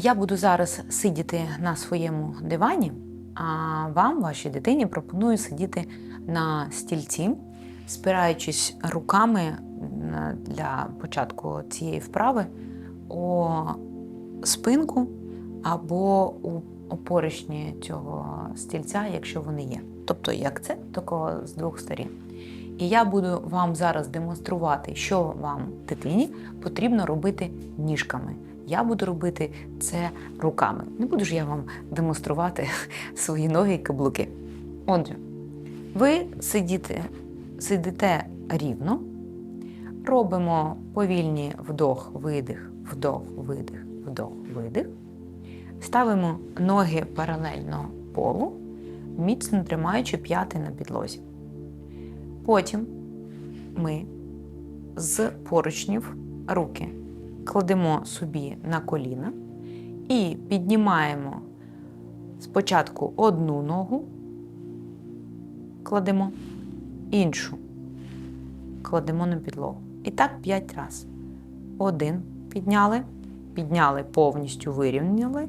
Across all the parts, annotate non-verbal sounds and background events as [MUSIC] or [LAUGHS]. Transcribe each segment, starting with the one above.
Я буду зараз сидіти на своєму дивані, а вам, вашій дитині, пропоную сидіти на стільці, спираючись руками для початку цієї вправи у спинку або у опоришні цього стільця, якщо вони є. Тобто, як це, такого з двох сторін. І я буду вам зараз демонструвати, що вам, дитині, потрібно робити ніжками. Я буду робити це руками. Не буду ж я вам демонструвати [LAUGHS] свої ноги і каблуки. Отже, ви сидіте, сидите рівно, робимо повільні вдох, видих, вдох, видих, вдох, видих. Ставимо ноги паралельно полу, міцно тримаючи п'яти на підлозі. Потім ми з поручнів руки кладемо собі на коліна і піднімаємо спочатку одну ногу, кладемо іншу, кладемо на підлогу. І так 5 разів. Один підняли, підняли повністю вирівняли,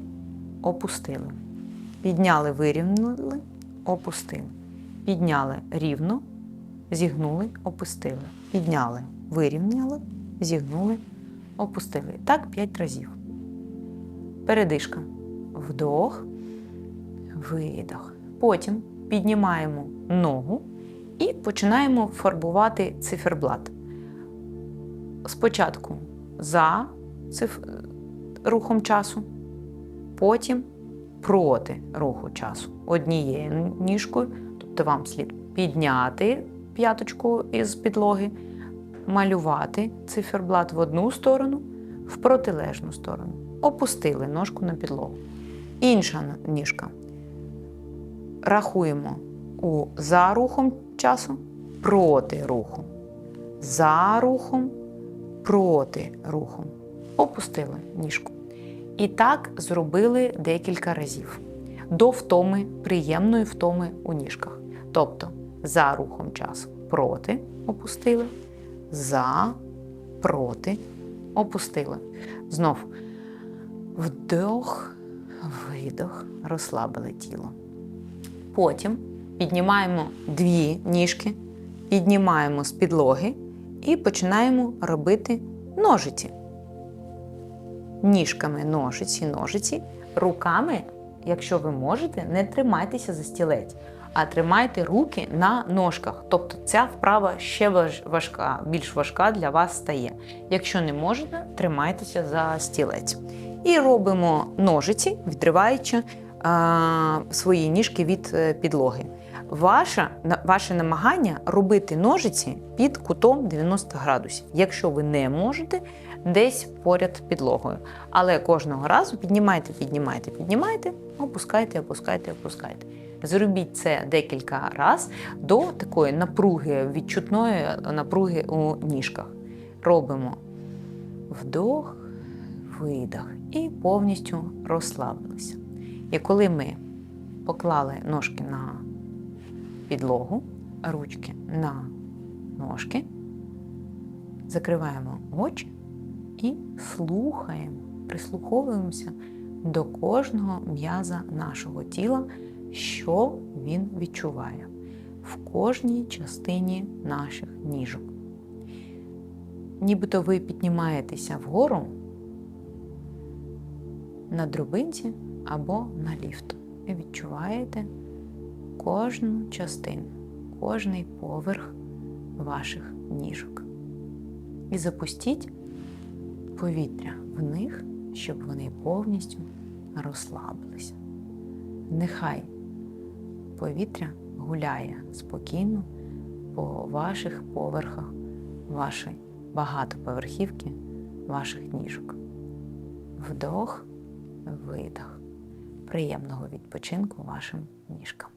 опустили. Підняли, вирівняли, опустили. Підняли рівно, зігнули, опустили. Підняли, вирівняли, зігнули, опустили. Так 5 разів. Передишка. Вдох, видох. Потім піднімаємо ногу і починаємо фарбувати циферблат. Спочатку за циф... рухом часу, потім проти руху часу. Однією ніжкою, тобто вам слід підняти п'яточку із підлоги, малювати циферблат в одну сторону, в протилежну сторону. Опустили ножку на підлогу. Інша ніжка. Рахуємо у за рухом часу, проти руху. За рухом, проти рухом. Опустили ніжку. І так зробили декілька разів. До втоми, приємної втоми у ніжках. Тобто за рухом часу проти опустили, за, проти опустили. Знов вдох, видох, розслабили тіло. Потім піднімаємо дві ніжки, піднімаємо з підлоги і починаємо робити ножиці. Ніжками ножиці, ножиці, руками, якщо ви можете, не тримайтеся за стілець, а тримайте руки на ножках. Тобто ця вправа ще важ- важка, більш важка для вас стає. Якщо не можете, тримайтеся за стілець. І робимо ножиці, відриваючи а, свої ніжки від е, підлоги. Ваше, ваше намагання робити ножиці під кутом 90 градусів. Якщо ви не можете, десь поряд підлогою. Але кожного разу піднімайте, піднімайте, піднімайте, опускайте, опускайте, опускайте. Зробіть це декілька разів до такої напруги, відчутної напруги у ніжках. Робимо вдох, видох і повністю розслабилися. І коли ми поклали ножки на підлогу, ручки на ножки, закриваємо очі і слухаємо, прислуховуємося до кожного м'яза нашого тіла, що він відчуває в кожній частині наших ніжок. Нібито ви піднімаєтеся вгору на дробинці або на ліфт. І відчуваєте кожну частину, кожний поверх ваших ніжок. І запустіть повітря в них, щоб вони повністю розслабилися. Нехай повітря гуляє спокійно по ваших поверхах, вашої багатоповерхівки, ваших ніжок. Вдох, видох. Приємного відпочинку вашим ніжкам.